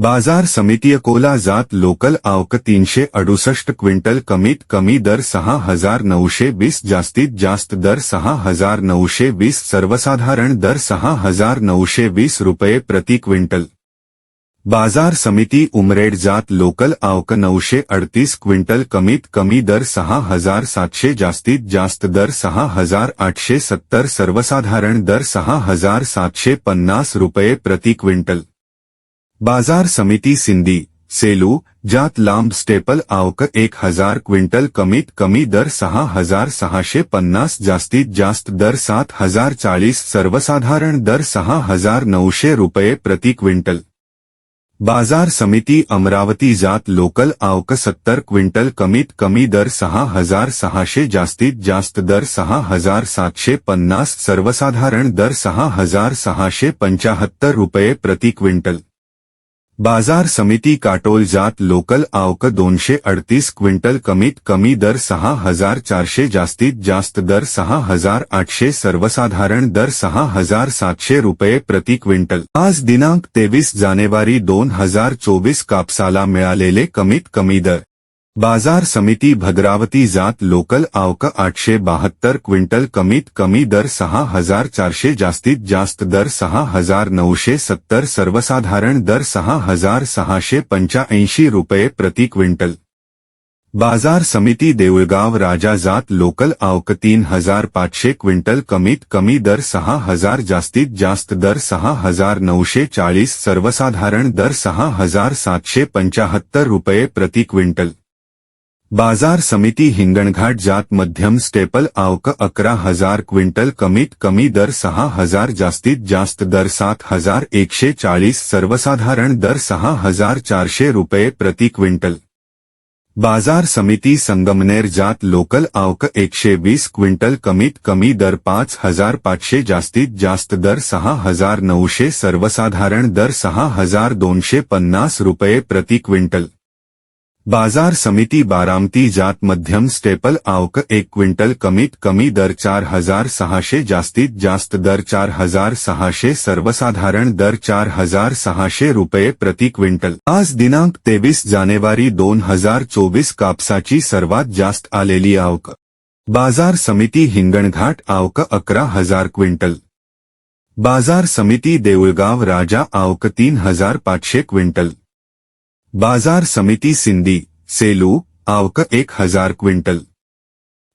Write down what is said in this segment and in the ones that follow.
बाज़ार समिती अकोला जात लोकल आवक तीनशे अडुसष्ट क्विंटल कमीत कमी दर सहा हज़ार नऊशे वीस जास्तीत जास्त दर सहा हज़ार नऊशे वीस सर्वसाधारण दर सहा हज़ार नऊशे वीस रुपये प्रति क्विंटल. बाज़ार समिती उमरेड जात लोकल आवक नऊशे अडतीस क्विंटल कमीत कमी दर सहा हज़ार सातशे जास्तीत जास्त दर सहा हज़ार आठशे सत्तर सर्वसाधारण दर सहा हज़ार सातशे पन्नास रुपये प्रति क्विंटल. बाज़ार समिती सिंधी, सेलू, जात लांब स्टेपल आवक एक हज़ार क्विंटल कमीत कमी दर सहा हज़ार सहाशे पन्नास जास्तीत जास्त दर सात हज़ार चाळीस सर्वसाधारण दर सहा हज़ार नऊशे रुपये प्रति क्विंटल. बाज़ार समिती अमरावती जात लोकल आवक सत्तर क्विंटल कमीत कमी दर सहा हज़ार सहाशे जास्तीत जास्त दर सहा हज़ार सातशे पन्नास सर्वसाधारण दर सहा हज़ार सहाशे पंचाहत्तर रुपये प्रति क्विंटल. बाज़ार समिति काटोल जात लोकल आवक दोनशे अडतीस क्विंटल कमीत कमी दर सहा हज़ार चारशे जास्तीत जास्त दर सहा हज़ार आठशे सर्वसाधारण दर सहा हज़ार सातशे रुपये प्रति क्विंटल. आज दिनांक तेवीस जानेवारी दोन हज़ार चोवीस कापसाला मिळालेले कमीत कमी दर. बाज़ार समिती भद्रावती जात लोकल आवक आठशे बहात्तर क्विंटल कमीत कमी दर सहा हज़ार चारशे जास्तीत जास्त दर सहा हज़ार नऊशे सत्तर सर्वसाधारण दर सहा हज़ार सहाशे पंच्याऐंशी रुपये प्रति क्विंटल. बाज़ार समिती देऊळगाव राजा जात लोकल आवक तीन हज़ार पाचशे क्विंटल कमीत कमी दर सहा हज़ार जास्तीत जास्त दर सहा हज़ार नऊशे चाळीस सर्वसाधारण दर सहा हज़ार सातशे पंचाहत्तर रुपये प्रति क्विंटल. बाज़ार समिती हिंगणघाट जात मध्यम स्टेपल आवक अकरा हज़ार क्विंटल कमीत कमी दर सहा हज़ार जास्तीत जास्त दर सात हज़ार एकशे चाळीस सर्वसाधारण दर सहा हज़ार चारशे रुपये प्रति क्विंटल. बाज़ार समिती संगमनेर जात लोकल आवक एकशे वीस क्विंटल कमीत कमी दर पाच हज़ार पाचशे जास्तीत जास्त दर सहा हज़ार नऊशे सर्वसाधारण दर सहा हज़ार दोनशे पन्नास रुपये प्रति क्विंटल. बाजार समिती बारामती जात मध्यम स्टेपल आवक एक क्विंटल कमीत कमी दर चार हजार सहाशे जास्तीत जास्त दर चार हजार सहाशे सर्वसाधारण दर चार हजार सहाशे रुपये प्रति क्विंटल. आज दिनांक तेवीस जानेवारी दोन हजार चोवीस कापसाची सर्वात जास्त आलेली आवक. बाजार समिती हिंगणघाट आवक अकरा हजार क्विंटल. बाजार समिती देऊळगाव राजा आवक तीन हजार पाचशे क्विंटल. बाजार समिती सिंधी सेलू आवक एक हजार क्विंटल.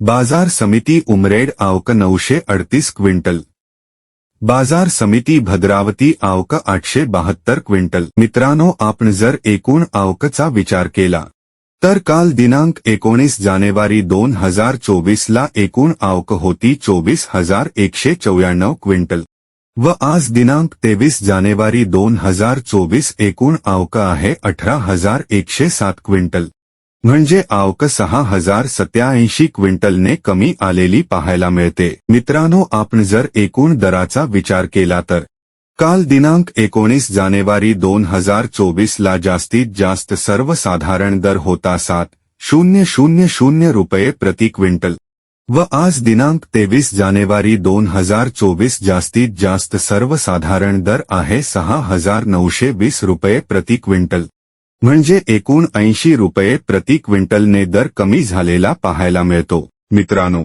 बाजार समिती उमरेड आवक नऊशे अडतीस क्विंटल. बाजार समिती भद्रावती आवक आठशे बहात्तर क्विंटल. मित्रांनो आपण जर एकूण आवकचा विचार केला तर काल दिनांक एकोणीस जानेवारी दोन हजार चोवीसला एकूण आवक होती चोवीस हजार एकशे चौऱ्याण्णव क्विंटल. व आज दिनांक तेवीस जानेवारी दोन हजार चोवीस एकूण आवक आहे अठरा हजार एकशे सात क्विंटल. म्हणजे आवक सहा हजार सत्याऐंशी क्विंटलने कमी आलेली पाहायला मिळते. मित्रांनो आपण जर एकूण दराचा विचार केला तर. काल दिनांक एकोणीस जानेवारी दोन हजार चोवीसला जास्तीत जास्त सर्वसाधारण दर होता सात शून्य शून्य शून्य रुपये प्रति क्विंटल. व आज दिनांक तेवीस जानेवारी दोन हजार चोवीस जास्तीत जास्त सर्वसाधारण दर आहे सहा हजार नऊशे वीस रुपये प्रति क्विंटल. म्हणजे एकूण ऐंशी रुपये प्रति क्विंटलने दर कमी झालेला पाहायला मिळतो. मित्रांनो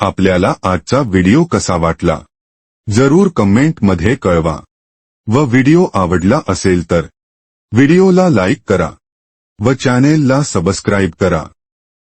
आपल्याला आजचा व्हिडिओ कसा वाटला? जरूर कमेंटमध्ये कळवा. व व्हिडिओ आवडला असेल तर व्हिडिओला लाईक करा. व चॅनेलला सबस्क्राईब करा.